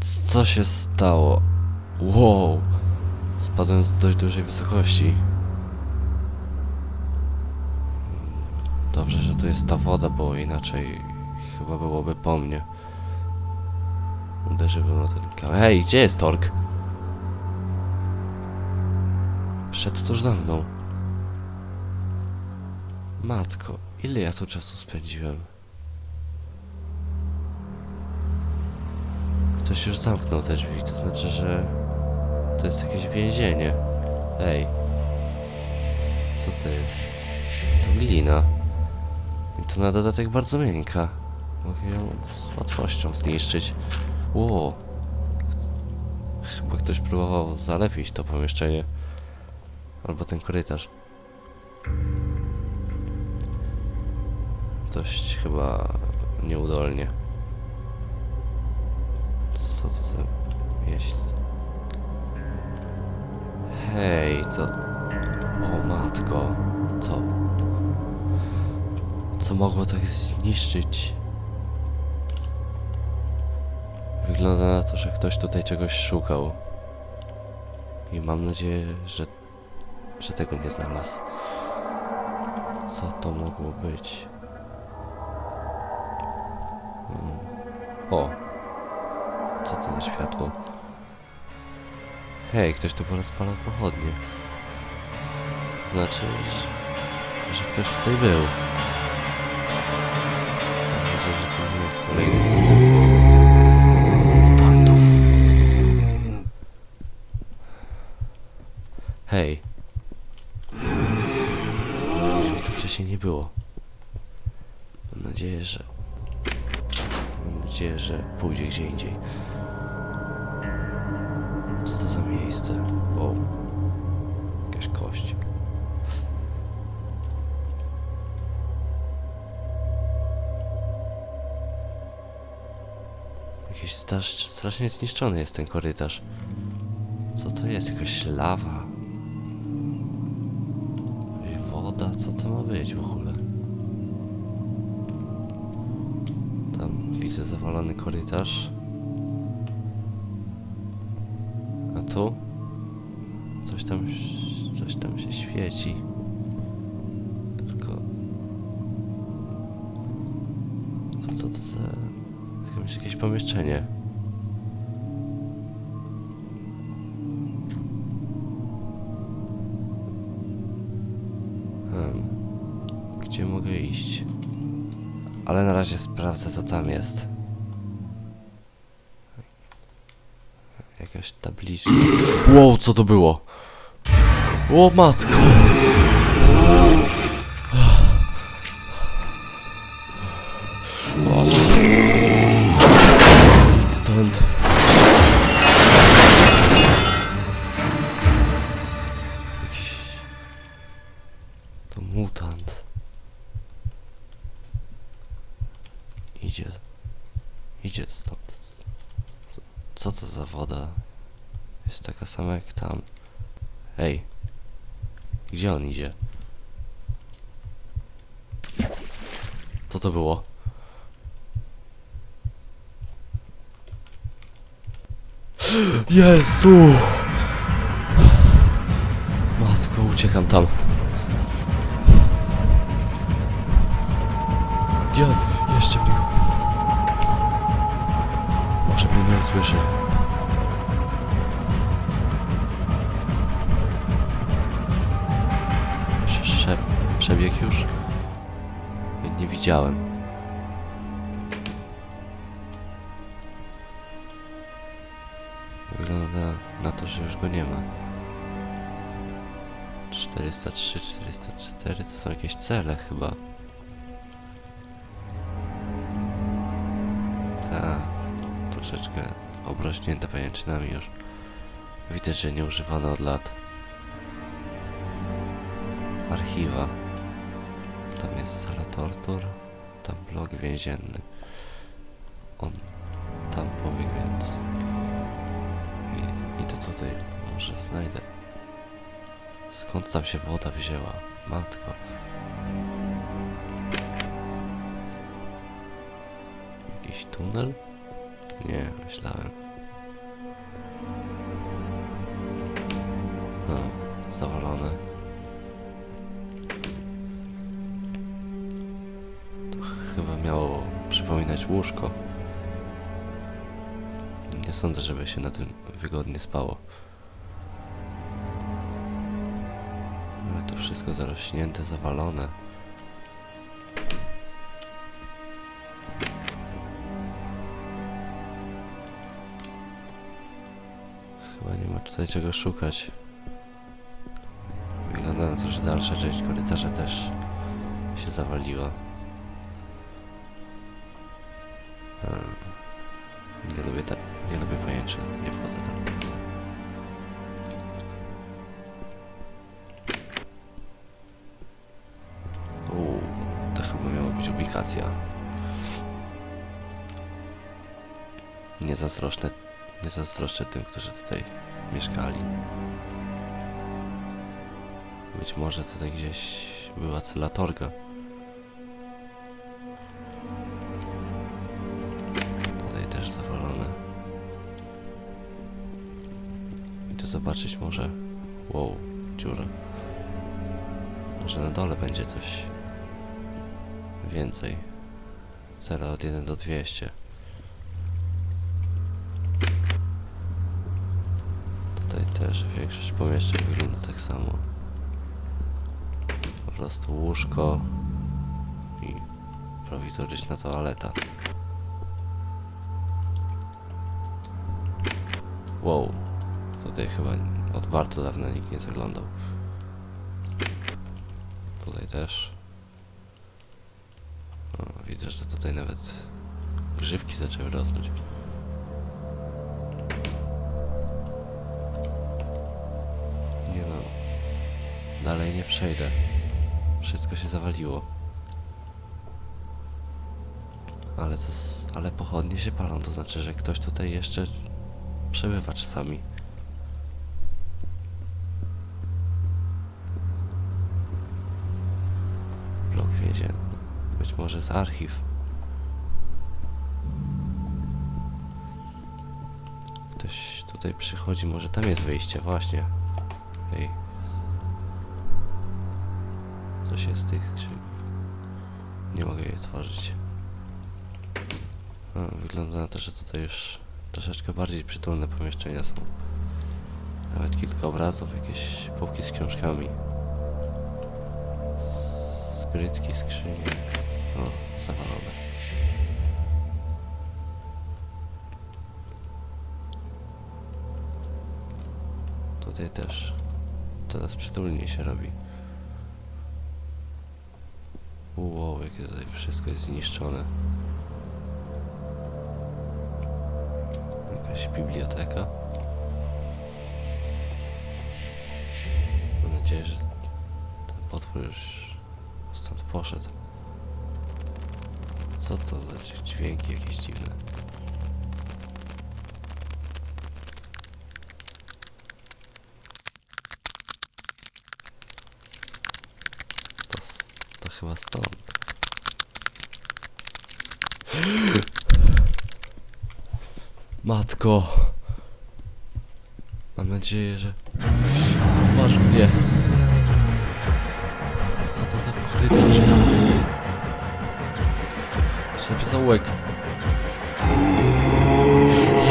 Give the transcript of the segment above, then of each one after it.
Co się stało? Wow. Spadłem z dość dużej wysokości. Dobrze, że tu jest ta woda, bo inaczej chyba byłoby po mnie. Uderzyłbym o ten kamień. Hej, gdzie jest Tork? Szedł tuż za mną. Matko, ile ja tu czasu spędziłem? Ktoś już zamknął te drzwi, to znaczy, że to jest jakieś więzienie. Ej. Co to jest? To glina. I to na dodatek bardzo miękka. Mogę ją z łatwością zniszczyć. Ło. Chyba ktoś próbował zalepić to pomieszczenie. Albo ten korytarz. Dość chyba nieudolnie. Co to za miejsce? Hej, to... O matko, co? Co mogło tak zniszczyć? Wygląda na to, że ktoś tutaj czegoś szukał. I mam nadzieję, że, że tego nie znalazł. Co to mogło być? Hmm. O! Co to za światło? Hej, ktoś tu porozpalał pochodnie. To znaczy, że, ktoś tutaj był. Mam nadzieję, że to nie jest kolejny z mutantów. Hej. Drzwi tu wcześniej nie było. Mam nadzieję, że... Mam nadzieję, że pójdzie gdzie indziej. Miejsce? O. Jakaś kość. Jakiś strasz, strasznie zniszczony jest ten korytarz. Co to jest? Jakaś lawa? Jakaś woda? Co to ma być w ogóle? Tam widzę zawalony korytarz. Tu? Coś tam, coś tam się świeci. Tylko... To co to za... Jakieś, jakieś pomieszczenie. Hmm. Gdzie mogę iść? Ale na razie sprawdzę co tam jest. Jakaś tabliczka. Wow, co to było? O matko! Jest taka sama jak tam. Ej. Gdzie on idzie? Co to było? Jezu! Matko, uciekam tam. Gdzie on? Jeszcze mnie. Może mnie nie usłyszy. Przebiegł już? Nie, widziałem. Wygląda na to, że już go nie ma. 403, 404 to są jakieś cele chyba. Tak, troszeczkę obrośnięte pajęczynami już. Widać, że nie używane od lat. Archiwa. Tam jest sala tortur, tam blok więzienny. On tam powie, więc... I, i to tutaj może znajdę. Skąd tam się woda wzięła? Matko. Jakiś tunel? Nie, myślałem. No, zawalone. Chyba miało przypominać łóżko. Nie sądzę, żeby się na tym wygodnie spało. Ale to wszystko zarośnięte, zawalone. Chyba nie ma tutaj czego szukać. Wygląda na to, że dalsza część korytarza też się zawaliła. Ubikacja. Nie zazdroszczę, nie zazdroszczę tym, którzy tutaj mieszkali. Być może tutaj gdzieś była celatorga. Tutaj też zawalone. I tu zobaczyć może... Wow, dziura. Może na dole będzie coś więcej. Cela od 1 do 200. Tutaj też większość pomieszczeń wygląda tak samo. Po prostu łóżko i prowizoryczna toaleta. Wow, tutaj chyba od bardzo dawna nikt nie zaglądał. Tutaj też. Widzę, że tutaj nawet grzybki zaczęły rosnąć. Nie no. Dalej nie przejdę. Wszystko się zawaliło. Ale to, ale pochodnie się palą, to znaczy, że ktoś tutaj jeszcze przebywa czasami. Być może z archiw. Ktoś tutaj przychodzi, może tam jest wyjście, właśnie. Ej. Coś jest w tych skrzyni. Nie mogę jej otworzyć. A, wygląda na to, że tutaj już troszeczkę bardziej przytulne pomieszczenia są. Nawet kilka obrazów, jakieś półki z książkami. Skrytki, skrzynie. O, zawalone. Tutaj też coraz przytulniej się robi. Wow, jakie tutaj wszystko jest zniszczone. Jakaś biblioteka. Mam nadzieję, że ten potwór już stąd poszedł. Co to za dź- dźwięki jakieś dziwne? To, to chyba stąd. Matko! Mam nadzieję, że zauważył mnie. Co to za korytarz?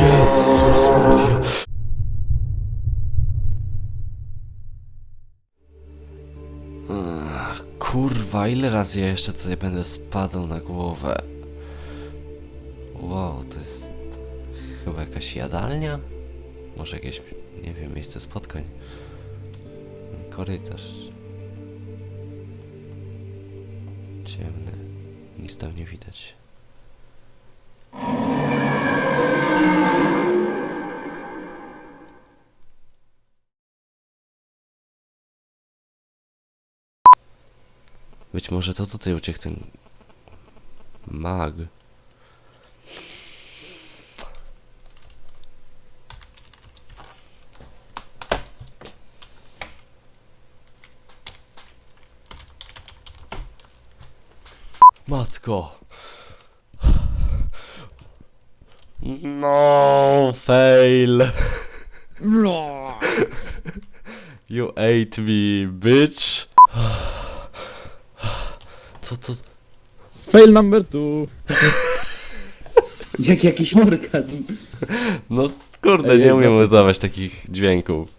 Jezus Maria. Ach, Kurwa, ile razy ja jeszcze tutaj będę spadał na głowę? Wow, to jest chyba jakaś jadalnia? Może jakieś, nie wiem, miejsce spotkań. Korytarz. Ciemny. Nic tam nie widać. Być może to tutaj uciekł ten mag. Matko. No, fail. You ate me, bitch! Co to? Fail number two. Jak jakiś orgazm. No kurde, Ej, nie umiem udawać takich dźwięków.